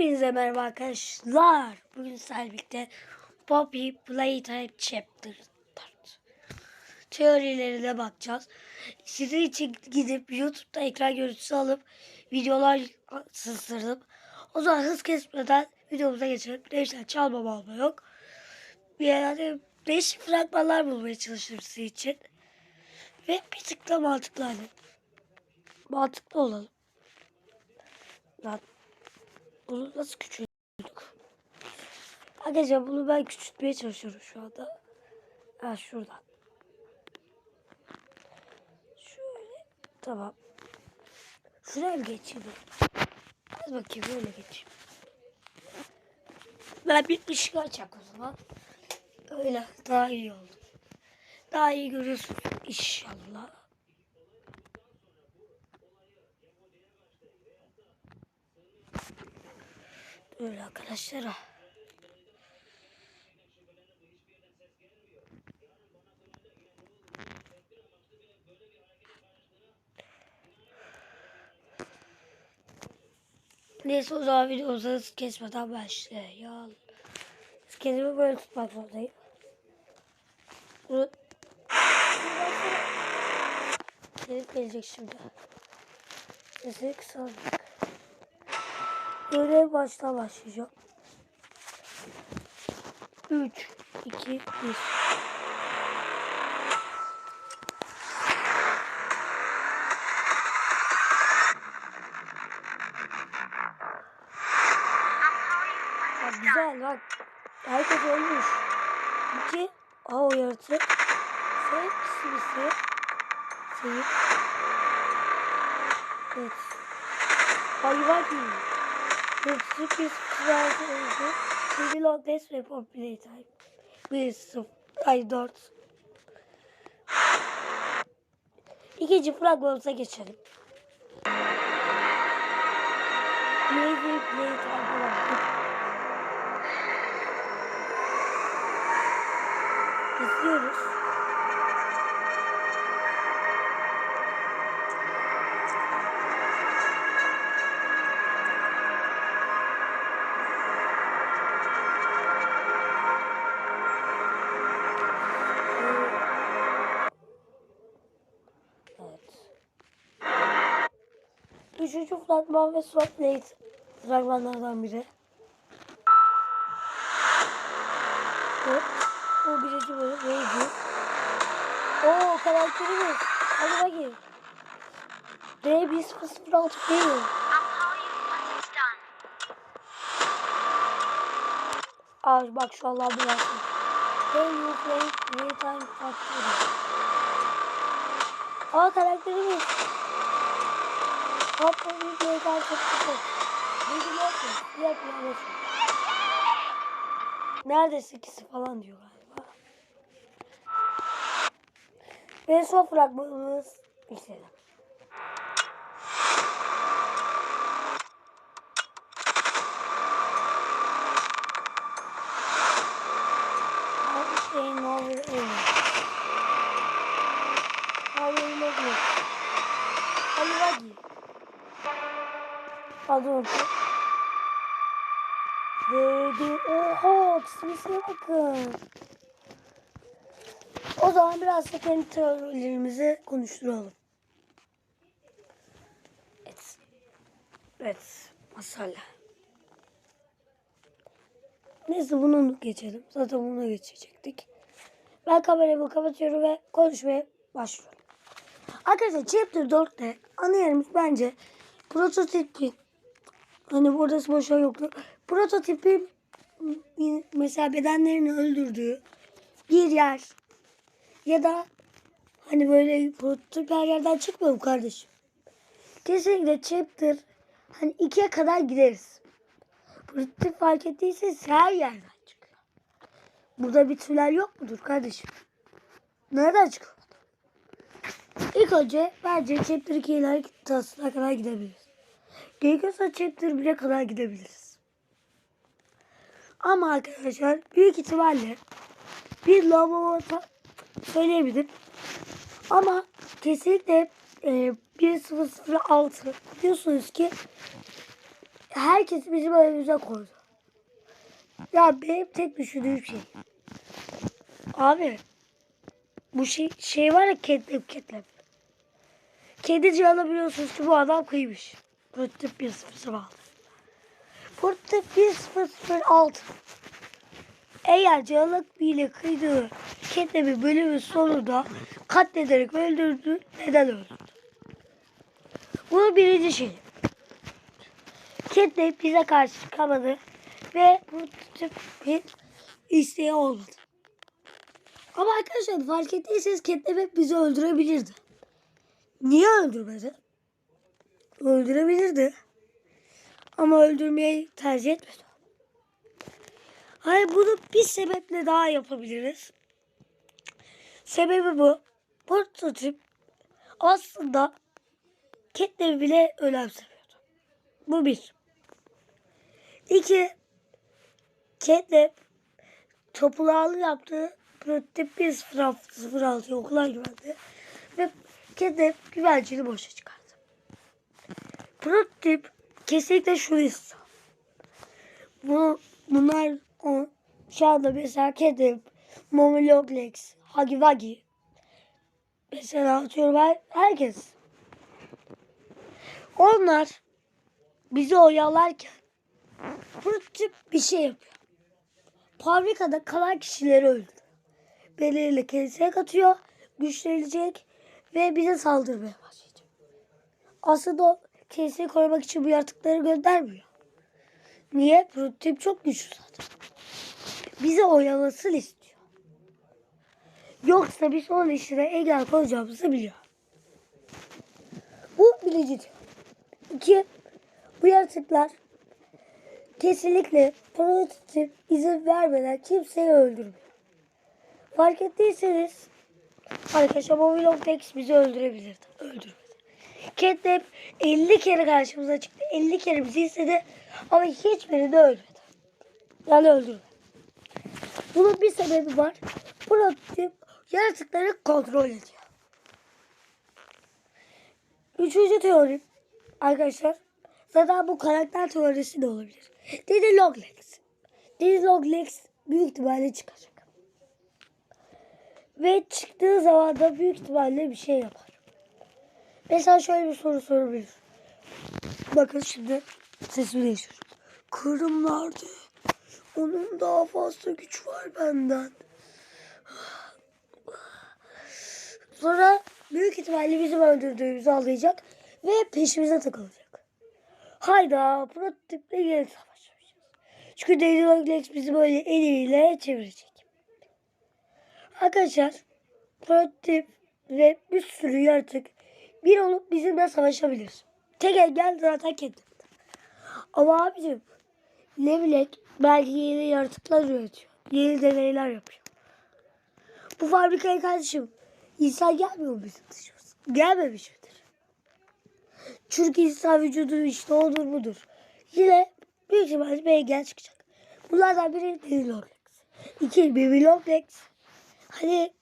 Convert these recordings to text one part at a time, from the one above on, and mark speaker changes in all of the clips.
Speaker 1: Hepinize merhaba arkadaşlar. Bugün sizlerle Poppy Playtime Chapter 4 teorilerine bakacağız. Sizin için gidip YouTube'da ekran görüntüsü alıp videolar sızdırdım. O zaman hız kesmeden videomuza geçelim. Neyse çalma balma yok. Yani değişik fragmanlar bulmaya çalışırım sizin için. Ve bir tık da mantıklı hani. Mantıklı olalım. Lan bunu nasıl küçülttük? Arkadaşlar bunu ben küçültmeye çalışıyorum şu anda. Ha şuradan. Şöyle. Tamam. Şuraya mı geçeyim? Hadi bakayım böyle geçeyim. Ben bir ışık açacak o zaman. Öyle daha iyi oldu. Daha iyi görüyorsun inşallah. Öyle arkadaşlar. Neyse o zaman videomuzu kesmeden başlayalım. Kendimi böyle tutmak zorundayım. Bunu... Gelip gelecek şimdi. Sesini kısalım. Görev baştan başlayacağım. 3, 2, 1. Ya güzel bak. Herkes ölmüş. 2. Aa o yaratık. Sen birisi. Seyir. Evet. Hayvan değil. The sürpriz verdi oldu. Şimdi long test ve for playtime. Bir sıfır. Ay dört. İkinci fragmanımıza geçelim. Playtime yaptık. İzliyoruz. Fragman ve swap plate fragmanlardan biri. Evet. Bu birinci bölüm neydi? Oo karakterimiz. Hadi bakayım. D1006 değil mi? Aa bak şu bu yaptım. Hey you play real time factory. Aa karakterimiz. Hop bir play time factory. Bilgi yok mu? Diğer planeti. Neredeyse ikisi falan diyor galiba. Ve son fragmanımız izleyelim. Her şeyin over in. Hayır ne Hadi hadi. Unuttum. Dedi oha çizgisine bakın. O zaman biraz da kendi teorilerimizi konuşturalım. Evet. Evet. Masala. Neyse bunu geçelim. Zaten buna geçecektik. Ben kameramı kapatıyorum ve konuşmaya başlıyorum. Arkadaşlar Chapter 4'te ana yerimiz bence prototipi hani burada boşa yoktu. Prototipi mesela bedenlerini öldürdüğü bir yer ya da hani böyle prototip her yerden çıkmıyor mu kardeşim? Kesinlikle chapter hani ikiye kadar gideriz. Prototip fark ettiyseniz her yerden çıkıyor. Burada bir tünel yok mudur kardeşim? Nereden çıkıyor? İlk önce bence chapter 2 ile kadar gidebiliriz. Gerekiyorsa chapter 1'e kadar gidebiliriz. Ama arkadaşlar büyük ihtimalle bir lavabo söyleyebilirim. Ama kesinlikle e, 1006 biliyorsunuz ki herkes bizim önümüze koydu. Ya benim tek düşündüğüm şey. Abi bu şey, şey var ya ketlep ketlep. Kedici alabiliyorsunuz ki bu adam kıymış. Prototip 1.0 Prototip 1.006 Eğer Cağalak ile kıydığı ketlebi bölümün sonunda katlederek öldürdü. Neden öldürdü? Bu birinci şey. Ketnep bize karşı çıkamadı ve prototip bir isteği olmadı. Ama arkadaşlar fark ettiyseniz Ketnep hep bizi öldürebilirdi. Niye öldürmedi? Öldürebilirdi. Ama öldürmeyi tercih etmedi. Hayır bunu bir sebeple daha yapabiliriz. Sebebi bu. Prototip aslında Ketnep'i bile önemsemiyordu. Bu bir. İki. Ketnep topulağını yaptığı prototip 1.06'ya okula güvendi. Ve Ketnep güvencini boşa çıkardı. Prototip kesinlikle istiyor. Bu, bunlar o, şu anda mesela Ketnep, Momiloglex, Huggy Wuggy. Mesela atıyorum her, herkes. Onlar bizi oyalarken prototip bir şey yapıyor. Fabrikada kalan kişileri öldürüyor. Belirli kendisine katıyor, güçlenecek ve bize saldırmaya başlayacak. Aslında o kendisini korumak için bu yaratıkları göndermiyor. Niye? Prototip çok güçlü zaten. Bizi oyalasın istiyor. Yoksa biz onun işine engel koyacağımızı biliyor. Bu birinci teori. İki, bu yaratıklar kesinlikle prototip izin vermeden kimseyi öldürmüyor. Fark ettiyseniz arkadaşlar Mobilon Tex bizi öldürebilirdi. Öldürmedi. Catnap 50 kere karşımıza çıktı. 50 kere bizi istedi ama hiçbiri de ölmedi. Yani öldürmedi. Bunun bir sebebi var. Prototip yaratıkları kontrol ediyor. Üçüncü teori arkadaşlar zaten bu karakter teorisi de olabilir. Didi Longlegs. Didi Longlegs büyük ihtimalle çıkacak. Ve çıktığı zaman da büyük ihtimalle bir şey yapar. Mesela şöyle bir soru sorabilir. Bakın şimdi sesimi değiştiriyorum. Kırım nerede? Onun daha fazla güç var benden. Sonra büyük ihtimalle bizim öldürdüğümüzü anlayacak ve peşimize takılacak. Hayda prototiple geri savaşmayacağız. Çünkü Daily Longlegs bizi böyle eliyle çevirecek. Arkadaşlar prototip ve bir sürü yaratık bir olup bizimle savaşabilir. Tek engel zaten kendim. Ama abicim Levilek belki yeni yaratıklar üretiyor. Yeni deneyler yapıyor. Bu fabrikaya kardeşim insan gelmiyor mu bizim dışımız? Gelmemiş midir? Çünkü insan vücudu işte odur budur. Yine büyük ihtimalle bir engel çıkacak. Bunlardan biri Baby Longlegs. İki Baby Longlegs. Hani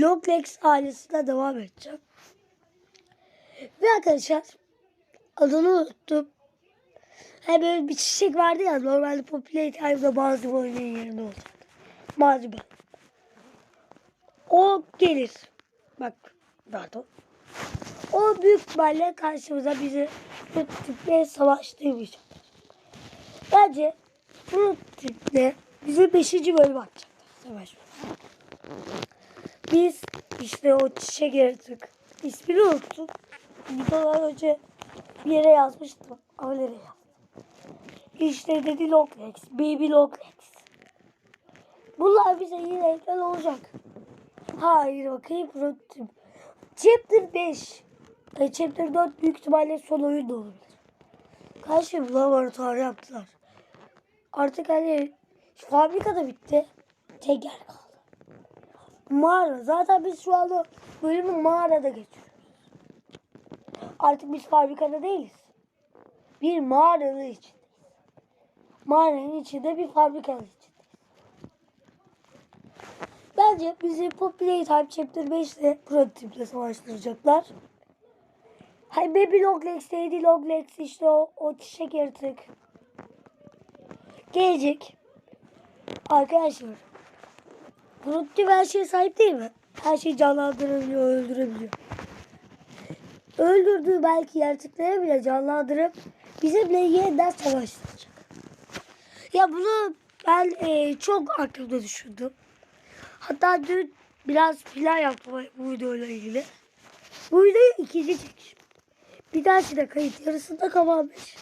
Speaker 1: Longlegs ailesine devam edeceğim. Ve arkadaşlar adını unuttum. Hani böyle bir çiçek vardı ya normalde Populate Time'da bazı oyunun yerinde olacak. Bazı ben. O gelir. Bak pardon. O büyük ihtimalle karşımıza bizi prototiple savaştırmayacak. Bence prototiple bize 5. bölüm atacaklar. Savaş. Biz işte o çiçek yaratık. İsmini unuttum. Videodan önce bir yere yazmıştım. Ama nereye yazdım? İşte dedi Loglex, Baby Loglex. Bunlar bize yine engel olacak. Hayır bakayım prototip. Chapter 5. E, chapter 4 büyük ihtimalle son oyun da olabilir. Kaç yıl laboratuvar yaptılar. Artık hani fabrika da bitti. Tek yer kaldı. Mağara. Zaten biz şu anda bölümü mağarada geçiyoruz. Artık biz fabrikada değiliz. Bir mağaranın içindeyiz. Mağaranın içinde bir fabrikanın içindeyiz. Bence bizi Populate Type Chapter 5 ile prototiple savaştıracaklar. Hay Baby Loglex, Lady Loglex işte o, o çiçek yaratık. gelecek. Arkadaşlar. Produktif her şeye sahip değil mi? Her şeyi canlandırabiliyor, öldürebiliyor. Öldürdüğü belki yaratıkları bile canlandırıp bizimle yeniden savaştıracak. Ya bunu ben e, çok aklımda düşündüm. Hatta dün biraz plan yaptım bu videoyla ilgili. Bu videoyu ikinci çekişim. Bir tanesi de kayıt yarısında kapanmış.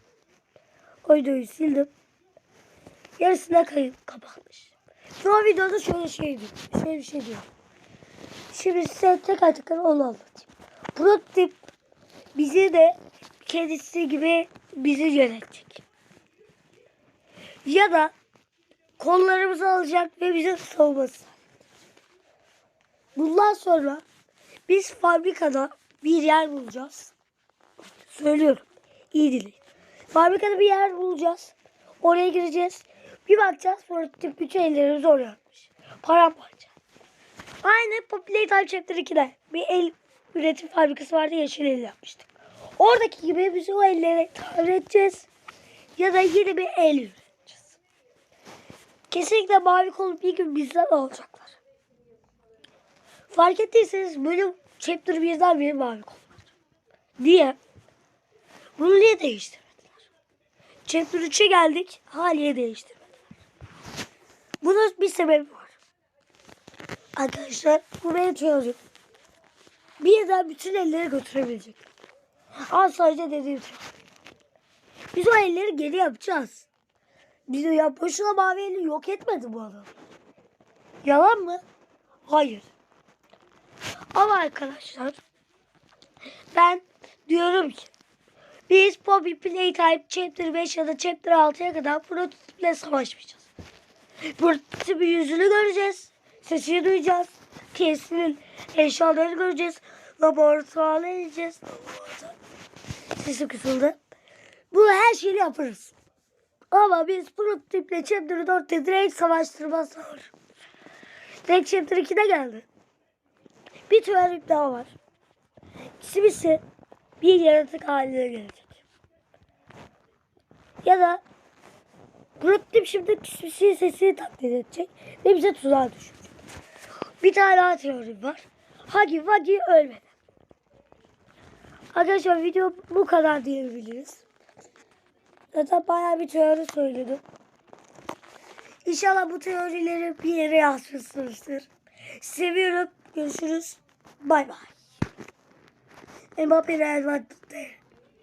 Speaker 1: O videoyu sildim. Yarısında kayıt kapanmış. Ve o videoda şöyle şey diyor. Şöyle bir şey diyor. Şimdi size tekrar tekrar onu anlatayım. Prototip bizi de kedisi gibi bizi yönetecek. Ya da kollarımızı alacak ve bize savunması. Bundan sonra biz fabrikada bir yer bulacağız. Söylüyorum. İyi dinleyin. Fabrikada bir yer bulacağız. Oraya gireceğiz. Bir bakacağız prototip bütün ellerimizi oraya atmış. Paramparça. Aynı Populate Time Chapter 2'de bir el üretim fabrikası vardı yeşil el yapmıştık. Oradaki gibi biz o elleri tamir edeceğiz. Ya da yeni bir el üreteceğiz. Kesinlikle mavi kolu bir gün bizden alacaklar. Fark ettiyseniz bölüm chapter 1'den beri mavi kol var. Diye. Bunu niye değiştirmediler? Chapter 3'e geldik. Haliye değiştirmediler. Bunun bir sebebi var. Arkadaşlar bu benim çözüm. Birden bütün elleri götürebilecek. Ama sadece dediğim şey. Biz o elleri geri yapacağız. Biz o ya boşuna mavi eli yok etmedi bu adam. Yalan mı? Hayır. Ama arkadaşlar ben diyorum ki biz Poppy Playtime Chapter 5 ya da Chapter 6'ya kadar prototiple savaşmayacağız. Prototipin yüzünü göreceğiz. Sesini duyacağız. Kesinin eşyalarını göreceğiz. Laboratuvarına ineceğiz. Laboratuvar. Sesi kısıldı. Bunu her şeyi yaparız. Ama biz prototiple Chapter 4'te direkt savaştırmaz var. Direkt Chapter 2'de geldi. Bir teorik daha var. Kimisi bir yaratık haline gelecek. Ya da prototip şimdi kişinin sesini taklit edecek ve bize tuzağa düşecek. Bir tane daha teorim var. Hagi Wagi ölmedi. Arkadaşlar video bu kadar diyebiliriz. Zaten bayağı bir teori söyledim. İnşallah bu teorileri bir yere yazmışsınızdır. Seviyorum. Görüşürüz. Bay bay. Mbappe Real Madrid'de.